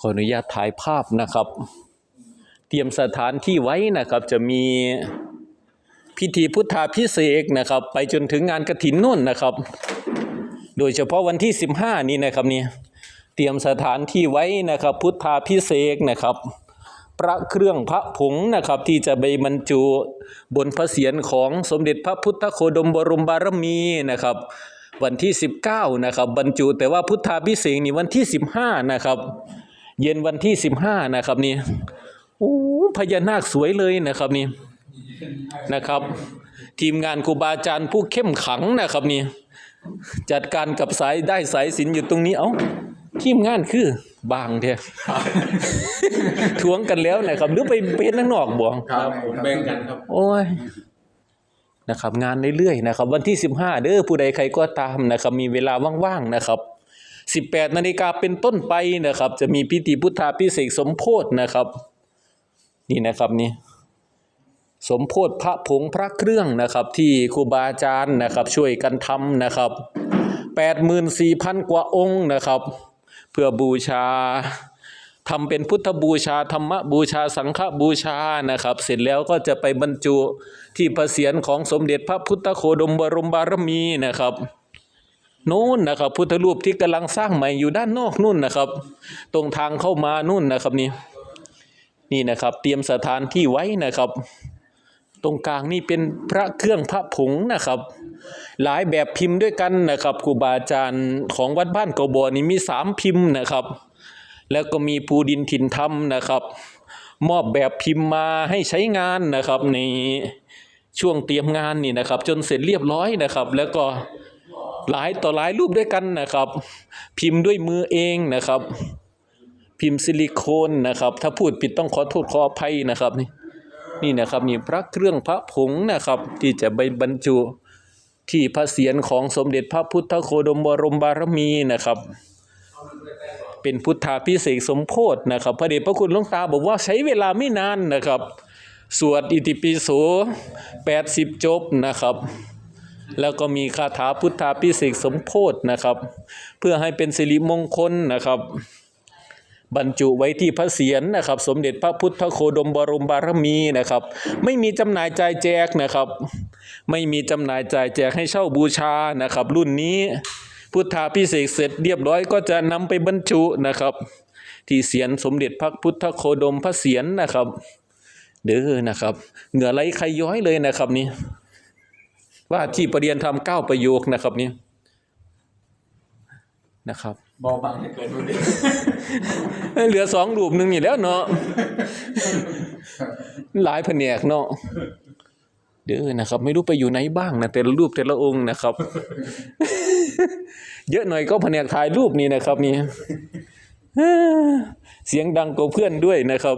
ขออนุญาตถ่ายภาพนะครับ เตรียมสถานที่ไว้นะครับ จะมีพิธีพุทธาพิเศษนะครับ ไปจนถึงงานกระถินนู่นนะครับ โดยเฉพาะวันที่ 15 นี้นะครับนี่เตรียมสถานที่ไว้นะครับ พุทธาพิเศษนะครับ พระเครื่องพระผงนะครับ ที่จะไปบรรจุบนพระเศียรของสมเด็จพระพุทธโคดมบรมบารมีนะครับวันที่ 19 นะครับ บรรจุแต่ว่าพุทธาพิเศษนี่วันที่ 15 นะครับ เย็นวันที่15นะครับนี่โอ้พญานาคสวยเลยนะครับนี่นะครับ ทีมงานครูบาอาจารย์ผู้เข้มขังนะครับนี่จัดการกับสายได้สายสินอยู่ตรงนี้เอ้าทีมงานคือบางเททวงกันแล้วนะครับ หรือไปเป็นข้างนอกบ่ครับผมแบ่งกันครับโอ้ยนะครับ งานเรื่อยๆนะครับ วันที่ 15 เด้อผู้ใดใครก็ตามนะครับ มีเวลาว่างๆนะครับ 18 นาฬิกาเป็นต้นไปนะครับ จะมีพิธีพุทธาพิเศษสมโพธนะครับ นี่นะครับนี่สมโพธพระผงพระเครื่องนะครับ ที่ครูบาอาจารย์นะครับ ช่วยกันทำนะครับ 84,000 กว่าองค์นะครับ เพื่อบูชาทำเป็นพุทธบูชาธรรมบูชาสังฆบูชานะครับ เสร็จแล้วก็จะไปบรรจุที่พระเศียรของสมเด็จพระพุทธโคดมบรมบารมีนะครับ นู่นนะครับ พุทธรูปที่กำลังสร้างใหม่อยู่ด้านนอกนู่นนะครับ ตรงทางเข้ามานู่นนะครับนี่นี่นะครับ เตรียมสถานที่ไว้นะครับ ตรงกลางนี่เป็นพระเครื่องพระผงนะครับ หลายแบบพิมพ์ด้วยกันนะครับครูบาอาจารย์ของวัดบ้านเกาบอนี่มีสามพิมพ์นะครับ แล้วก็มีภูดินถิ่นธรรมนะครับ มอบแบบพิมพ์มาให้ใช้งานนะครับในช่วงเตรียมงานนี่นะครับ จนเสร็จเรียบร้อยนะครับ แล้วก็ หลายต่อหลายรูปด้วยกันนะครับ พิมพ์ด้วยมือเองนะครับ พิมพ์ซิลิโคนนะครับ ถ้าพูดผิดต้องขอโทษขออภัยนะครับนี่นี่นะครับมีพระเครื่องพระผงนะครับ ที่จะไปบรรจุที่พระเศียรของสมเด็จพระพุทธโคดมบรมบารมีนะครับ เป็นพุทธาพิเศษสมโพธนะครับ พระเดชพระคุณหลวงตาบอกว่าใช้เวลาไม่นานนะครับ สวดอิติปิโส80 จบนะครับ แล้วก็มีคาถาพุทธาพิเศษสมโพธนะครับ เพื่อให้เป็นสิริมงคลนะครับ บรรจุไว้ที่พระเศียรนะครับ สมเด็จพระพุทธโคดมบรมบารมีนะครับ ไม่มีจำหน่ายจ่ายแจกนะครับ ไม่มีจำหน่ายจ่ายแจกให้เช่าบูชานะครับ รุ่นนี้พุทธาพิเศษเสร็จเรียบร้อยก็จะนำไปบรรจุนะครับ ที่เศียรสมเด็จพระพุทธโคดมพระเศียรนะครับ เด้อนะครับ เหงื่อไหลใครย้อยเลยนะครับนี่ ว่าที่ประเรียนทำเก้าประโยคนะครับนี่นะครับเบาบางจะเกิดดูดิเหลือสองรูปหนึ่งนี่แล้วเนาะหลายแผนกเนาะเด้อนะครับ ไม่รู้ไปอยู่ไหนบ้างนะแต่ละรูปแต่ละองค์นะครับ เยอะหน่อยก็แผนกถ่ายรูปนี่นะครับนี่เสียงดังกว่าเพื่อนด้วยนะครับ